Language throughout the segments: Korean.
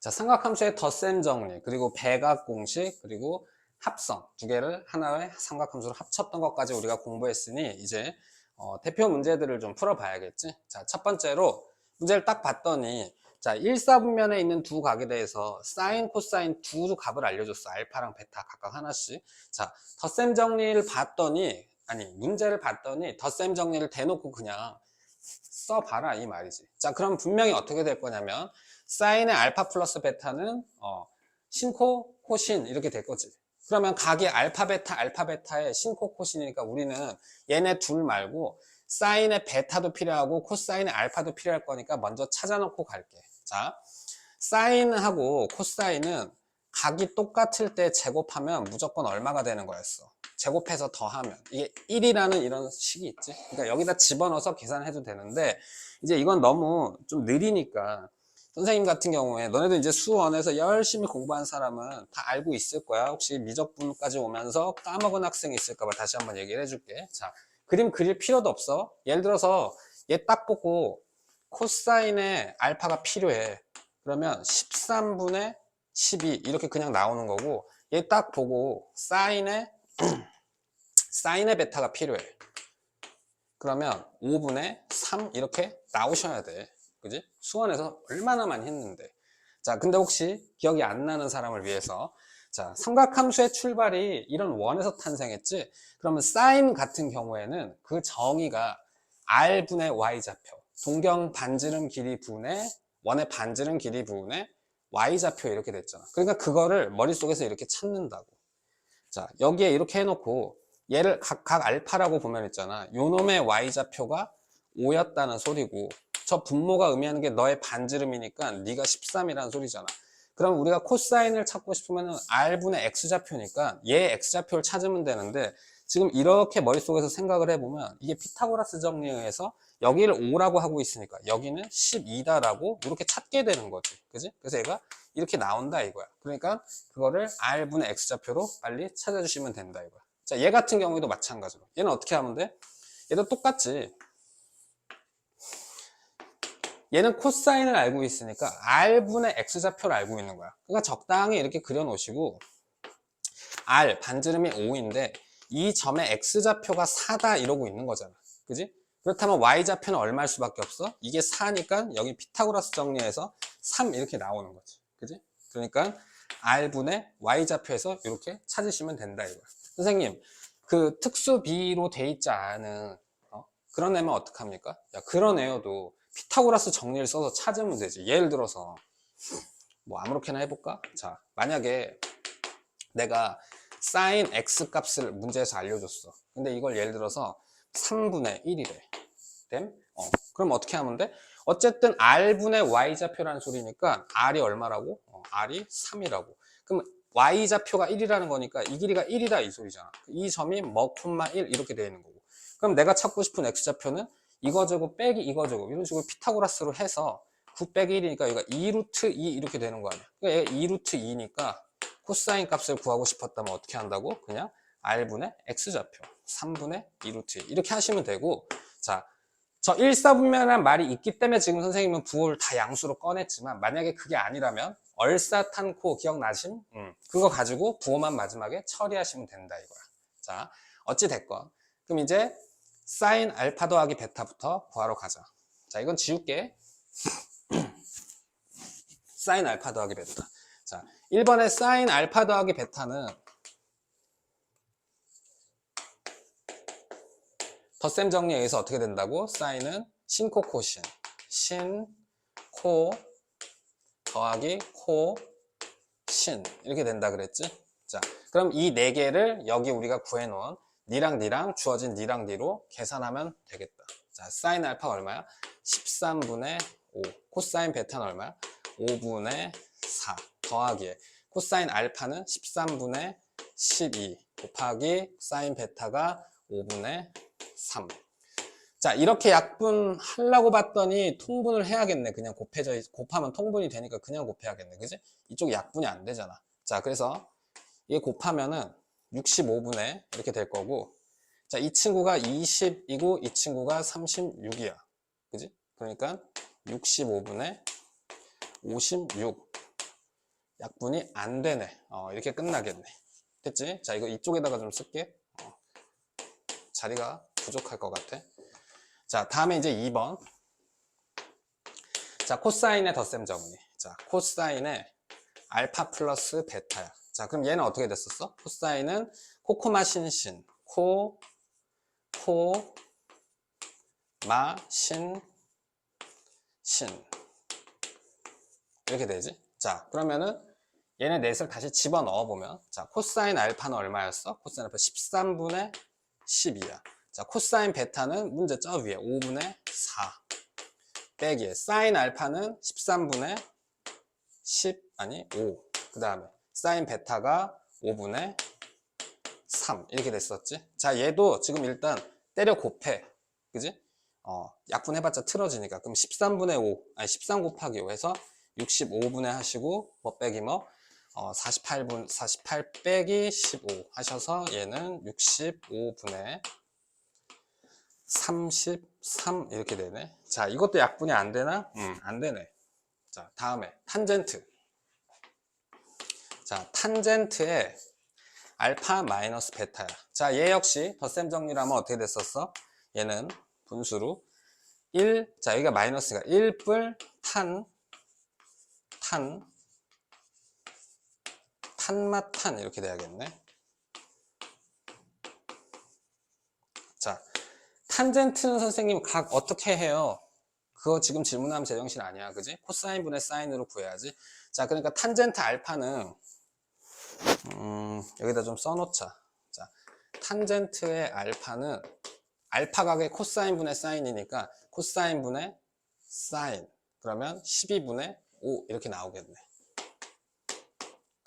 자, 삼각함수의 덧셈 정리, 그리고 배각 공식, 그리고 합성 두 개를 하나의 삼각함수로 합쳤던 것까지 우리가 공부했으니 이제 어, 대표 문제들을 좀 풀어봐야겠지. 자, 첫 번째로 문제를 딱 봤더니 자, 1사분면에 있는 두 각에 대해서 사인, 코사인 두 값을 알려줬어. 알파랑 베타 각각 하나씩. 자, 덧셈 정리를 봤더니 아니 문제를 봤더니 덧셈 정리를 대놓고 그냥 써봐라 이 말이지. 자, 그럼 분명히 어떻게 될 거냐면 사인의 알파 플러스 베타는 어, 신코, 코신 이렇게 될 거지. 그러면 각이 알파 베타 알파 베타의 신코 코신이니까 우리는 얘네 둘 말고 사인의 베타도 필요하고 코사인의 알파도 필요할 거니까 먼저 찾아놓고 갈게. 자, 사인하고 코사인은 각이 똑같을 때 제곱하면 무조건 얼마가 되는 거였어. 제곱해서 더하면 이게 1이라는 이런 식이 있지. 그러니까 여기다 집어넣어서 계산해도 되는데 이제 이건 너무 좀 느리니까 선생님 같은 경우에 너네도 이제 수원에서 열심히 공부한 사람은 다 알고 있을 거야. 혹시 미적분까지 오면서 까먹은 학생이 있을까 봐 다시 한번 얘기를 해줄게. 자, 그림 그릴 필요도 없어. 예를 들어서 얘 딱 보고 코사인의 알파가 필요해. 그러면 13분의 12 이렇게 그냥 나오는 거고 얘 딱 보고 사인의 사인의 베타가 필요해. 그러면 5분의 3 이렇게 나오셔야 돼. 그지? 수원에서 얼마나 많이 했는데. 자, 근데 혹시 기억이 안 나는 사람을 위해서 자, 삼각함수의 출발이 이런 원에서 탄생했지. 그러면 사인 같은 경우에는 그 정의가 r분의 y좌표, 동경 반지름 길이 분의 원의 반지름 길이 분의 y좌표 이렇게 됐잖아. 그러니까 그거를 머릿속에서 이렇게 찾는다고. 자, 여기에 이렇게 해놓고 얘를 각, 각 알파라고 보면 있잖아. 요놈의 y좌표가 5였다는 소리고 저 분모가 의미하는 게 너의 반지름이니까 네가 13이라는 소리잖아. 그럼 우리가 코사인을 찾고 싶으면 r분의 x좌표니까 얘 x좌표를 찾으면 되는데 지금 이렇게 머릿속에서 생각을 해보면 이게 피타고라스 정리에 의해서 여기를 5라고 하고 있으니까 여기는 12다라고 이렇게 찾게 되는 거지. 그지? 그래서 얘가 이렇게 나온다 이거야. 그러니까 그거를 r분의 x좌표로 빨리 찾아주시면 된다 이거야. 자, 얘 같은 경우에도 마찬가지로. 얘는 어떻게 하면 돼? 얘도 똑같지. 얘는 코사인을 알고 있으니까 r분의 x좌표를 알고 있는 거야. 그러니까 적당히 이렇게 그려 놓으시고 r 반지름이 5인데 이 점의 x좌표가 4다 이러고 있는 거잖아. 그지? 그렇다면 y좌표는 얼마일 수밖에 없어? 이게 4니까 여기 피타고라스 정리해서 3 이렇게 나오는 거지. 그지? 그러니까 r분의 y좌표에서 이렇게 찾으시면 된다 이거야. 선생님, 그 특수 B로 돼 있지 않은 어? 그런 애면 어떡합니까? 야, 그런 애여도 피타고라스 정리를 써서 찾으면 되지. 예를 들어서 뭐 아무렇게나 해볼까? 자, 만약에 내가 sin x 값을 문제에서 알려줬어. 근데 이걸 예를 들어서 3분의 1이래. 됨? 어, 그럼 어떻게 하면 돼? 어쨌든 r분의 y좌표라는 소리니까 r이 얼마라고? 어, r이 3이라고. 그럼 y좌표가 1이라는 거니까 이 길이가 1이다 이 소리잖아. 이 점이 뭐 콤마 1 이렇게 되어 있는 거고. 그럼 내가 찾고 싶은 x좌표는 이거 제곱 빼기 이거 제곱 이런 식으로 피타고라스로 해서 9 빼기 1이니까 여기가 2루트 2 이렇게 되는 거 아니야. 그러니까 얘가 2루트 2니까 코사인 값을 구하고 싶었다면 어떻게 한다고? 그냥 r분의 x좌표 3분의 2루트 2 이렇게 하시면 되고 자, 저 1사분면이라는 말이 있기 때문에 지금 선생님은 부호를 다 양수로 꺼냈지만 만약에 그게 아니라면 얼사탄코 기억나심? 음, 그거 가지고 부호만 마지막에 처리하시면 된다 이거야. 자, 어찌 됐건 그럼 이제 사인 알파 더하기 베타부터 구하러 가자. 자, 이건 지울게. 사인 알파 더하기 베타. 자, 1번의 사인 알파 더하기 베타는 덧셈 정리에 의해서 어떻게 된다고? 사인은 신코 코신. 신, 코, 더하기 코, 신. 이렇게 된다 그랬지? 자, 그럼 이 네 개를 여기 우리가 구해놓은 니랑 니랑 주어진 니랑 니로 계산하면 되겠다. 자, 사인 알파가 얼마야? 13분의 5. 코사인 베타는 얼마야? 5분의 4. 더하기에 코사인 알파는 13분의 12 곱하기 사인 베타가 5분의 3. 자, 이렇게 약분하려고 봤더니 통분을 해야겠네. 그냥 곱해져, 있- 곱하면 통분이 되니까 그냥 곱해야겠네. 그지? 이쪽 약분이 안 되잖아. 자, 그래서 이게 곱하면은 65분의 이렇게 될 거고. 자, 이 친구가 20이고 이 친구가 36이야. 그지? 그러니까 65분의 56. 약분이 안 되네. 어, 이렇게 끝나겠네. 됐지? 자, 이거 이쪽에다가 좀 쓸게. 어, 자리가 부족할 것 같아. 자, 다음에 이제 2번. 자, 코사인의 덧셈 정리. 자, 코사인의 알파 플러스 베타야. 자, 그럼 얘는 어떻게 됐었어? 코사인은 코코마 신신. 코, 코, 마, 신, 신. 이렇게 되지? 자, 그러면은 얘네 넷을 다시 집어 넣어 보면 자, 코사인 알파는 얼마였어? 코사인 알파 13분의 12야. 자, 코사인 베타는 문제 저 위에 5분의 4 빼기에 사인 알파는 13분의 10 아니 5. 그 다음에 사인 베타가 5분의 3 이렇게 됐었지. 자, 얘도 지금 일단 때려 곱해. 그지? 어, 약분해봤자 틀어지니까. 그럼 13분의 5, 아니 13 곱하기 5 해서 65분의 하시고, 뭐 빼기 뭐, 어, 48분, 48 빼기 15 하셔서 얘는 65분의 33 이렇게 되네. 자, 이것도 약분이 안 되나? 음, 안 되네. 자, 다음에 탄젠트. 자, 탄젠트에 알파 마이너스 베타야. 자, 얘 역시 덧셈 정리를 하면 어떻게 됐었어? 얘는 분수로 1, 자, 여기가 마이너스가 1뿔 탄, 탄, 탄맛 탄 이렇게 돼야겠네. 자, 탄젠트는 선생님 각 어떻게 해요? 그거 지금 질문하면 제정신 아니야. 그지? 코사인 분의 사인으로 구해야지. 자, 그러니까 탄젠트 알파는 음, 여기다 좀 써놓자. 자, 탄젠트의 알파는 알파 각의 코사인 분의 사인이니까 코사인 분의 사인. 그러면 12분의 5 이렇게 나오겠네.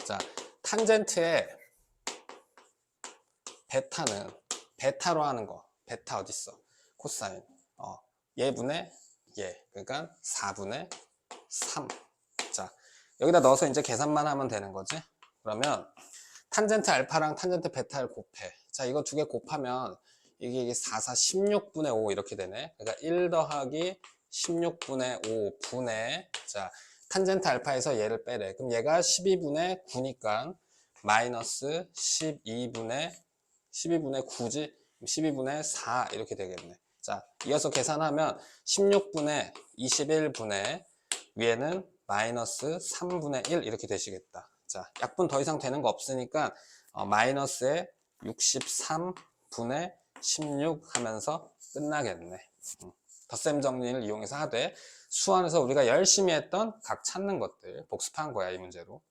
자, 탄젠트의 베타는 베타로 하는 거. 베타 어딨어? 코사인. 어, 얘분의 얘. 그러니까 4분의 3. 자, 여기다 넣어서 이제 계산만 하면 되는 거지. 그러면 탄젠트 알파랑 탄젠트 베타를 곱해. 자, 이거 두 개 곱하면 이게, 이게 4, 4, 16분의 5 이렇게 되네. 그러니까 1 더하기 16분의 5 분의 자, 탄젠트 알파에서 얘를 빼래. 그럼 얘가 12분의 9니까 마이너스 12분의 12분의 9지 12분의 4 이렇게 되겠네. 자, 이어서 계산하면 16분의 21분의 위에는 마이너스 3분의 1 이렇게 되시겠다. 자, 약분 더 이상 되는 거 없으니까 어, 마이너스에 63분의 16 하면서 끝나겠네. 음, 덧셈 정리를 이용해서 하되 수원에서 우리가 열심히 했던 각 찾는 것들 복습한 거야 이 문제로.